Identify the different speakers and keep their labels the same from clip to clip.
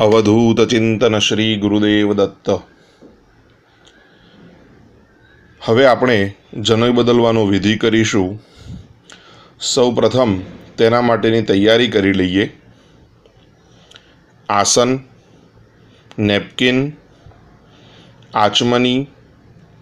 Speaker 1: અવધૂત ચિંતન શ્રી ગુરુદેવ દત્ત હવે આપણે જનોઈ બદલવાનો વિધિ કરીશું. સૌ પ્રથમ તેના માટેની તૈયારી કરી લઈએ. આસન, નેપકિન, આચમની,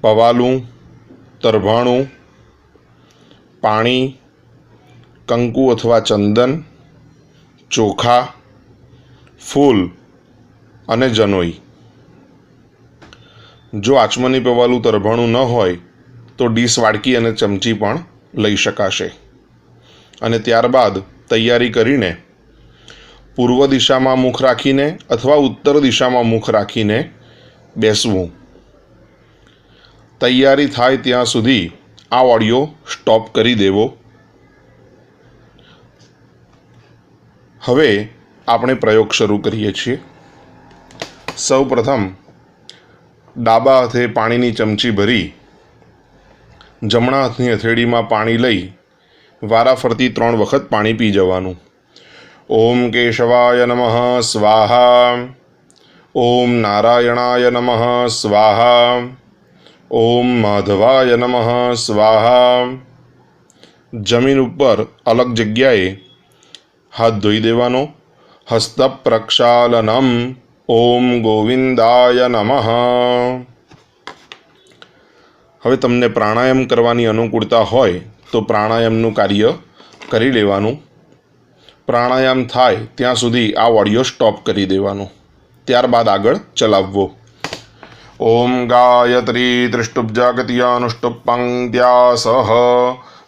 Speaker 1: પવાલું, તરભાણું, પાણી, કંકુ અથવા ચંદન, ચોખા, ફૂલ અને જનોઈ. જો આચમની પવાલું તરભાણું ન હોય, તો ડીશ વાડકી અને ચમચી પણ લઈ શકાશે. અને ત્યારબાદ તૈયારી કરીને પૂર્વ દિશામાં મુખ રાખીને અથવા ઉત્તર દિશામાં મુખ રાખીને બેસવું. તૈયારી થાય ત્યાં સુધી આ ઓડિયો સ્ટોપ કરી દેવો. હવે આપણે પ્રયોગ શરૂ કરીએ છીએ. સૌ પ્રથમ ડાબા હાથે પાણીની ચમચી ભરી જમણા હાથની હથેળીમાં પાણી લઈ વારાફરતી ત્રણ વખત પાણી પી જવાનું. ઓમ કેશવાય નમઃ, સ્વાહા. ઓમ નારાયણાય નમઃ, સ્વાહા. ઓમ માધવાય નમઃ, સ્વાહા. જમીન ઉપર અલગ જગ્યાએ હાથ ધોઈ દેવાનો. હસ્ત પ્રક્ષાલનમ ઓમ ગોવિંદાય નમઃ. હવે તમને પ્રાણાયામ કરવાની અનુકૂળતા હોય તો પ્રાણાયામનું કાર્ય કરી લેવાનું. પ્રાણાયામ થાય ત્યાં સુધી આ ઓડિયો સ્ટોપ કરી દેવાનો. ત્યારબાદ આગળ ચલાવવો. ઓમ ગાયત્રી ત્રિષ્ટુભ્જાગત્યાનુષ્ટુપ પંક્ત્યા સહ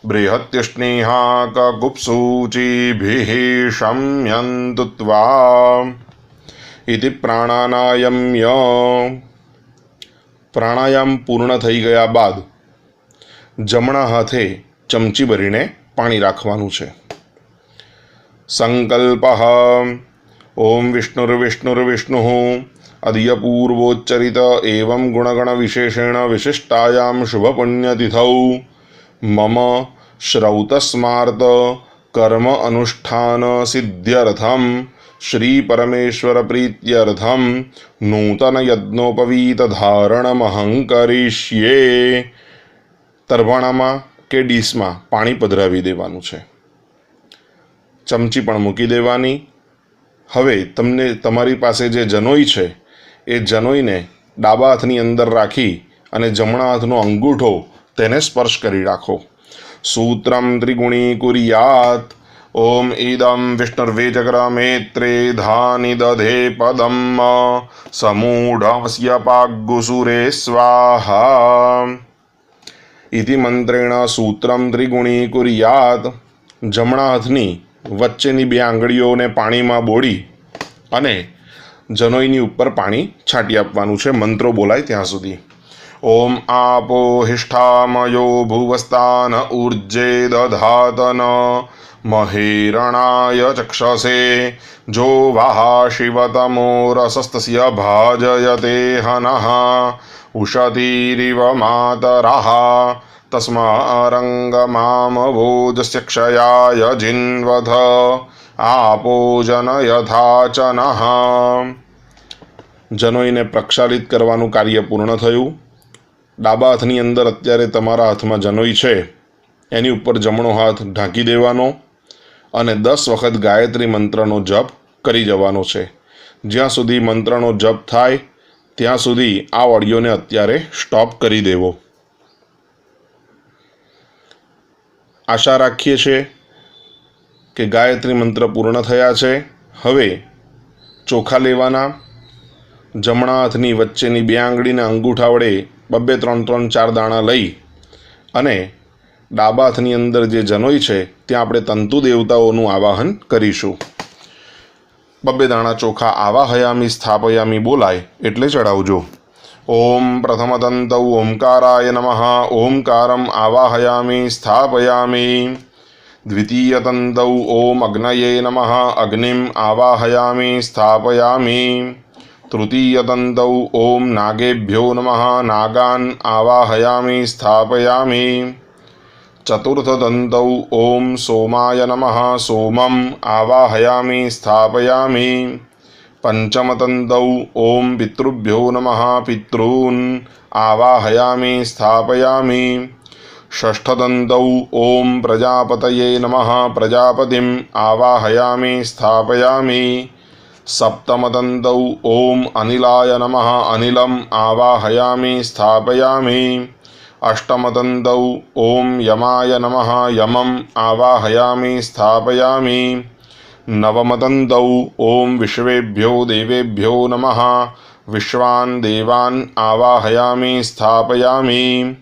Speaker 1: બૃહત્યષ્ણિહાક ગુપ્સૂચિભિः શમ્યन्तु ત્વા ઇતિ પ્રાણાનાયમ્ય પ્રાણાયામ પૂર્ણ થઈ ગયા બાદ જમણા હાથે ચમચી ભરીને પાણી રાખવાનું છે સંકલ્પ ઓમ વિષ્ણુર્વિષ્ણુર્વિષ્ણુ અદ્યપૂર્વોચ્ચરિત એવં ગુણગણ વિશેષેણ વિશિષ્ટાયામ શુભપુણ્યતિથૌ મમ શ્રૌતસ્માર્ત કર્મ અનુષ્ઠાન સિદ્ધ્યર્થમ શ્રી પરમેશ્વર પ્રીત્યર્થમ નૂતન યજ્ઞોપવીત ધારણમહં કરીષ્યે તરભાણામાં કે ડીશમાં પાણી પધરાવી દેવાનું છે. ચમચી પણ મૂકી દેવાની. હવે તમને તમારી પાસે જે જનોઈ છે, એ જનોઈને ડાબા હાથની અંદર રાખી અને જમણા હાથનો અંગૂઠો તેને સ્પર્શ કરી રાખો. સૂત્રમ ત્રિગુણી કુર્યાત ઓમ इदं વિષ્ણુર્વેચક્રમેત્રે ધાનિ દધે પદમ समूढस्य पाग्गुसुरे स्वाहा। इति મંત્રેણ સૂત્રમ ત્રિગુણી કુર્યાત જમણા હાથની વચ્ચેની બે આંગળીઓને પાણીમાં બોળી અને જનોઈની ઉપર પાણી છાંટી આપવાનું છે મંત્રો બોલાય ત્યાં સુધી ઓમ આપો હિષ્ઠામયો ભુવસ્તાન ઉર્જે દધાતન મહેરણાય ચક્ષસે જો વાહા શિવતમો રસસ્તસ્ય ભાજયતે હનઃ ઉષતીરિવ માતરઃ તસ્મારંગમામભોજસ્ય ક્ષયાય જિન્વથ આપોજન જન યથાચનઃ જનોઈને પ્રક્ષાલિત કરવાનું કાર્ય પૂર્ણ થયું ડાબા હાથની અંદર અત્યારે તમારા હાથમાં જનોઈ છે એની ઉપર જમણો હાથ ઢાંકી દેવાનો અને દસ વખત ગાયત્રી મંત્રનો જપ કરી જવાનો છે. જ્યાં સુધી મંત્રનો જપ થાય, ત્યાં સુધી આ ઓડિયોને અત્યારે સ્ટોપ કરી દેવો. આશા રાખીએ છીએ કે ગાયત્રી મંત્ર પૂર્ણ થયા છે. હવે ચોખા લેવાના. જમણા હાથની વચ્ચેની બે આંગળીના અંગૂઠા વડે બબ્બે ત્રણ ત્રણ ચાર દાણા લઈ અને ડાબા હાથની અંદર જે જનોઈ છે, ત્યાં આપણે તંતુ દેવતાઓનું આવાહન કરીશું. બબ્બે દાણા ચોખા આવાહયામી, સ્થાપયામી બોલાય એટલે ચડાવજો ઓમ પ્રથમ તંતૌ ઓમકારાય નમઃ, ઓમકારમ આવાહયામી, સ્થાપયામી. દ્વિતીય તંતૌ ઓમ અગ્નયે નમઃ, અગ્નિમ આવાહયામી, સ્થાપયામી. તૃતીયતંતૌ ઓમ નાગેભ્યો નમઃ, નાગાન આવાહયામી, સ્થાપયામી. चतुर्थदन्तौ ॐ सोमाय नमः सोमम् आवाहयामि स्थापयामि पञ्चमतन्तौ ॐ पितृभ्यो नमः पितॄन् आवाहयामि स्थापयामि षष्ठदन्तौ ॐ प्रजापतये नमः प्रजापतिम् आवाहयामि स्थापयामि सप्तमदन्तौ ॐ अनिलाय नमः अनिलम् आवाहयामि स्थापयामि अष्टमदन्दौ ॐ यमाय नमः यमम् आवाहयामि, स्थापयामि। नवमदन्दौ ઓમ વિશ્વેભ્યો દેવેભ્યો नमः। વિશ્વાન દેવાન આવાહયામી સ્થાપયામી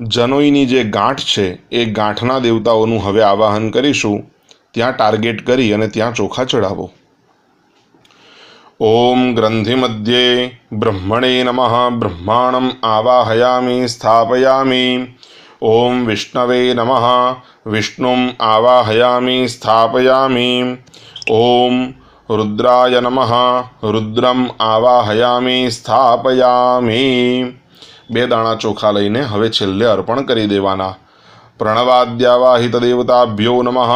Speaker 1: જનોઈની જે ગાંઠ છે એ ગાંઠના દેવતાઓનું હવે આવાહન કરીશું, ત્યાં ટાર્ગેટ કરી અને ત્યાં ચોખા ચડાવો। ઓમ ગ્રંથિમધ્યે બ્રહ્મણે નમઃ બ્રહ્માણમ આવાહયામિ સ્થાપયામિ ઓમ વિષ્ણવે નમઃ વિષ્ણુમ આવાહયામિ સ્થાપયામિ ઓમ રુદ્રાય નમઃ રુદ્રમ આવાહયામિ સ્થાપયામિ બે દાણા ચોખા લઈને હવે છેલ્લે અર્પણ કરી દેવાના પ્રણવાદ્યાવાહિત દેવતાભ્યો નમઃ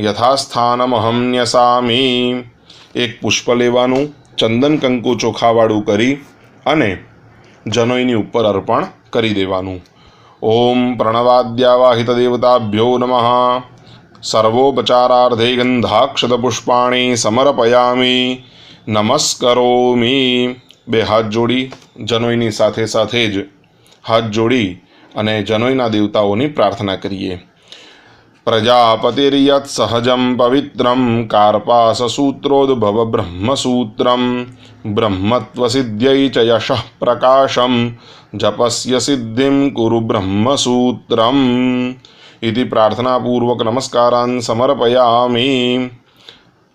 Speaker 1: યથાસ્થાનમહમ ન્યસામી એક પુષ્પ લેવાનું, ચંદન કંકુ ચોખાવાળું કરી અને જનોઈની ઉપર અર્પણ કરી દેવાનું. ઓમ પ્રણવાદ્યાવાહિત દેવતાભ્યો નમઃ. સર્વોપચારાર્ધે ગંધાક્ષત પુષ્પાણી સમર્પયામી. નમસ્કરોમી. બે હાથ જોડી જનોઈની સાથે સાથે જ હાથ જોડી અને જનોઈના દેવતાઓની પ્રાર્થના કરીએ. પ્રજાપતિર્યત સહજમ પવિત્રમ કાર્પાસસૂત્રોદ્ભવ બ્રહ્મસૂત્રમ બ્રહ્મત્વસિદ્ધ્यै ચ યશઃ પ્રકાશમ જપસ્ય સિદ્ધિમ કુરુ બ્રહ્મસૂત્રમ ઇતિ પ્રાર્થનાપૂર્વક નમસ્કારાન સમર્પયામિ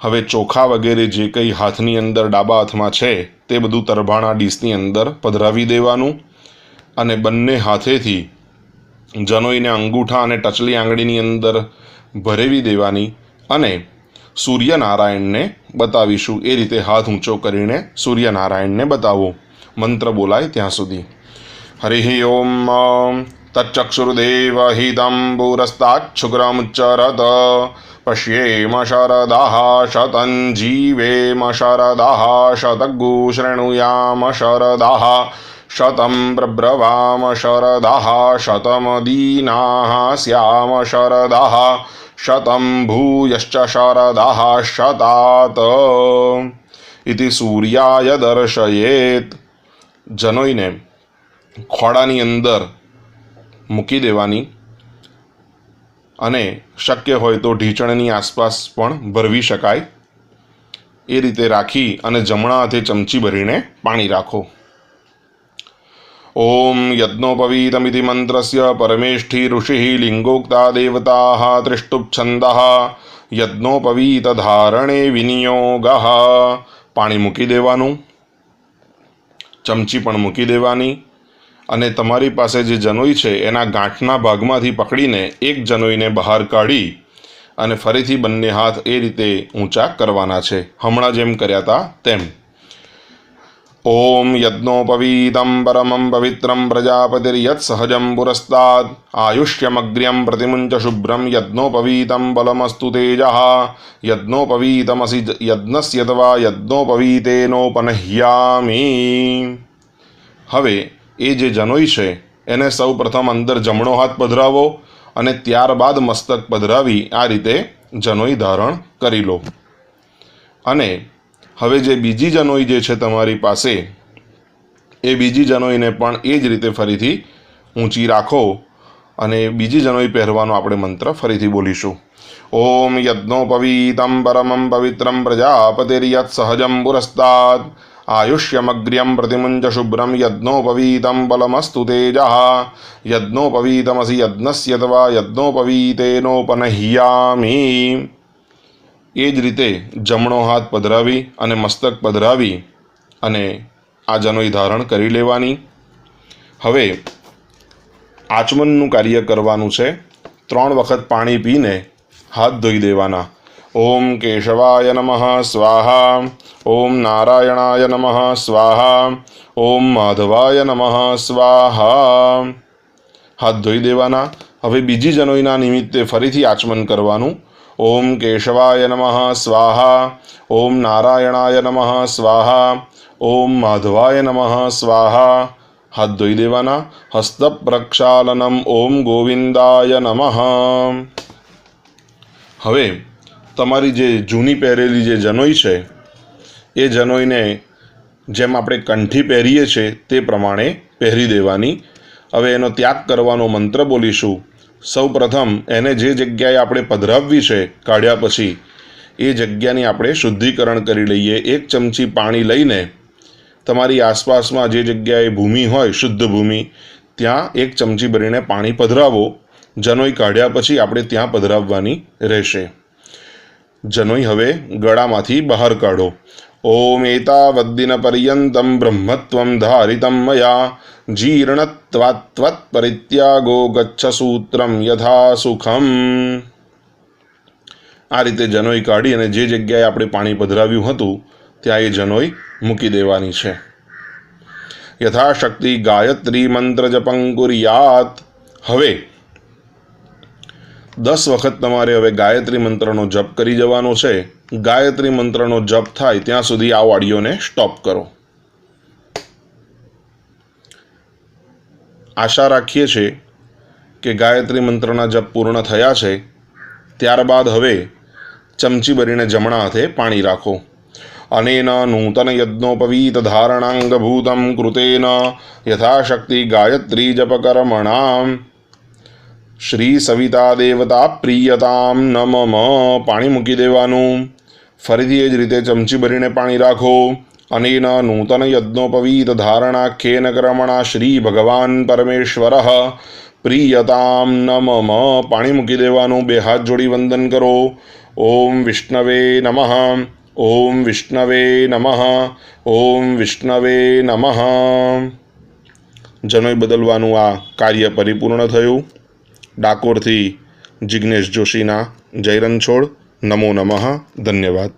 Speaker 1: હવે ચોખા વગેરે જે કંઈ હાથની અંદર ડાબા હાથમાં છે, તે બધું તરભાણા ડીશની અંદર પધરાવી દેવાનું અને બંને હાથેથી જનોઈને અંગૂઠા અને ટચલી આંગળીની અંદર ભરેવી દેવાની અને સૂર્યનારાયણને બતાવીશું. એ રીતે હાથ ઊંચો કરીને સૂર્યનારાયણને બતાવો. મંત્ર બોલાય ત્યાં સુધી. હરિ ઓમ, તચ્ચક્ષુર્દેવ હિદંબુરસ્તાચ્છુગ્રમુચ્ચરત પશ્યેમ શરદાહ શતં જીવેમ શરદાહ શતગુ શૃણુયામ શરદાહ. શतं પ્રબ્રવામ शरदः शतमदीनाः સ્યામ शरदः, शतं भूयश्च शरदः શતાત इति સૂર્યાય દર્શયેત જનોઈને ખોડાની અંદર મૂકી દેવાની અને શક્ય હોય તો ઢીંચણની આસપાસ પણ ભરવી શકાય એ રીતે રાખી અને જમણા હાથે ચમચી ભરીને પાણી રાખો મંત્રસ્ય પરમેષ્ઠી ઋષિ લિંગોક્તા દેવતા ત્રિષ્ટુપ્છંદ યજ્ઞોપવીત ધારણે વિનિયોગ પાણી મૂકી દેવાનું ચમચી પણ મૂકી દેવાની અને તમારી પાસે જે જનોઈ છે, એના ગાંઠના ભાગમાંથી પકડીને એક જનોઈને બહાર કાઢી અને ફરીથી બંને હાથ એ રીતે ઊંચા કરવાના છે. હમણાં જેમ કર્યા હતા તેમ. ઓમ યજ્ઞોપવીતમ પરમમ પવિત્રમ પ્રજાપતિર્યત્સહજમ પુરસ્તાદ આયુષ્યમગ્ર્યમ પ્રતિમુંચ શુભ્રમ યજ્ઞોપવીતમ બલમસ્તુ તેજ યજ્ઞોપવીતમસી યજ્ઞસ્ય તવા યજ્ઞોપવીતેનોપનહ્યામી હવે, એ જે જનોઈ છે, એને સૌ પ્રથમ અંદર જમણો હાથ પધરાવો અને ત્યારબાદ મસ્તક પધરાવી આ રીતે જનોઈ ધારણ કરી લો. અને હવે જે બીજી જનોઈ જે છે તમારી પાસે, એ બીજી જનોઈને પણ એ જ રીતે ફરીથી ઊંચી રાખો અને બીજી જનોઈ પહેરવાનો આપણે મંત્ર ફરીથી બોલીશું. ઓમ યજ્ઞોપવીતમ પરમમ પવિત્રમ પ્રજાપતિર્યત સહજમ પુરસ્તાદ. આયુષ્યમગ્ર્યમ પ્રતિમુંજ શુભ્રમ યજ્ઞોપવીતમ બલમસ્તુ તેજ યજ્ઞોપવીતમસી યજ્ઞસ્ય તવા યજ્ઞોપવીતેનોપનહ્યામી એ જ રીતે જમણો હાથ પધરાવી અને મસ્તક પધરાવી અને આ જનોઈ ધારણ કરી લેવાની. હવે આચમનનું કાર્ય કરવાનું છે. ત્રણ વખત પાણી પીને હાથ ધોઈ દેવાના. ઓમ કેશવાય નમઃ, સ્વાહા. ઓમ નારાયણાય નમઃ, સ્વાહા. ઓમ માધવાય નમઃ, સ્વાહા. હાથ ધોઈ દેવાના. હવે બીજી જનોઈના નિમિત્તે ફરીથી આચમન કરવાનું. ઓમ કેશવાય નમઃ સ્વાહા ઓમ નારાયણાય નમઃ સ્વાહા ઓમ માધવાય નમઃ સ્વાહા હાથ ધોઈ દેવાના હસ્ત પ્રક્ષાલનમ ઓમ ગોવિંદાય નમઃ હવે, તમારી જે જૂની પહેરેલી જે જનોઈ છે, એ જનોઈને જેમ આપણે કંઠી પહેરીએ છીએ તે પ્રમાણે પહેરી દેવાની. હવે એનો ત્યાગ કરવાનો મંત્ર બોલીશું. સૌ પ્રથમ એને જે જગ્યાએ આપણે પધરાવવી છે કાઢ્યા પછી, એ જગ્યાની આપણે શુદ્ધિકરણ કરી લઈએ, એક ચમચી પાણી લઈને તમારી આસપાસમાં જે જગ્યાએ ભૂમિ હોય, શુદ્ધ ભૂમિ, ત્યાં એક ચમચી ભરીને પાણી પધરાવો. જનોઈ કાઢ્યા પછી આપણે ત્યાં પધરાવવાની રહેશે. જનોઈ હવે ગળામાંથી બહાર કાઢો. ઓમ એતાવદ્દિન ब्रह्मत्वं धारितं मया। મયા જીર્ણત્વાત્વત પરિત્યાગો ગચ્છ સૂત્રમ યથા સુખમ આ રીતે જનોઈ કાઢી અને જે જગ્યાએ આપણે પાણી પધરાવ્યું હતું, ત્યાં એ જનોઈ મૂકી દેવાની છે. યથાશક્તિ ગાયત્રી મંત્ર જપંકુરિયાત હવે દસ વખત તમારે હવે ગાયત્રી મંત્રનો જપ કરી જવાનો છે. ગાયત્રી મંત્રનો જપ થાય ત્યાં સુધી આ ઓડિયોને સ્ટોપ કરો. આશા રાખીએ છીએ કે ગાયત્રી મંત્રના જપ પૂર્ણ થયા છે. ત્યારબાદ હવે ચમચી ભરીને જમણા હાથે પાણી રાખો. અનેન નૂતન યજ્ઞોપવીત ધારણાંગભૂતમ કૃતેન યથાશક્તિ ગાયત્રી જપકર્મણામ શ્રી સવિતા દેવતા પ્રિયતામ નમમ પાણી મૂકી દેવાનું. ફરીથી એ જ રીતે ચમચી ભરીને પાણી રાખો. અનેન નૂતન યજ્ઞોપવીત ધારણાખ્યેન ક્રમણા શ્રી ભગવાન પરમેશ્વર. પ્રિયતામ નમમ પાણી મૂકી દેવાનું. બે હાથ જોડી વંદન કરો. ઓમ વિષ્ણવે નમઃ. ઓમ વિષ્ણવે નમઃ. ઓમ વિષ્ણવે નમઃ. જનોઈ બદલવાનું આ કાર્ય પરિપૂર્ણ થયું. ડાકોરથી જિજ્ઞેશ જોશીના જય રણછોડ નમો નમઃ. ધન્યવાદ.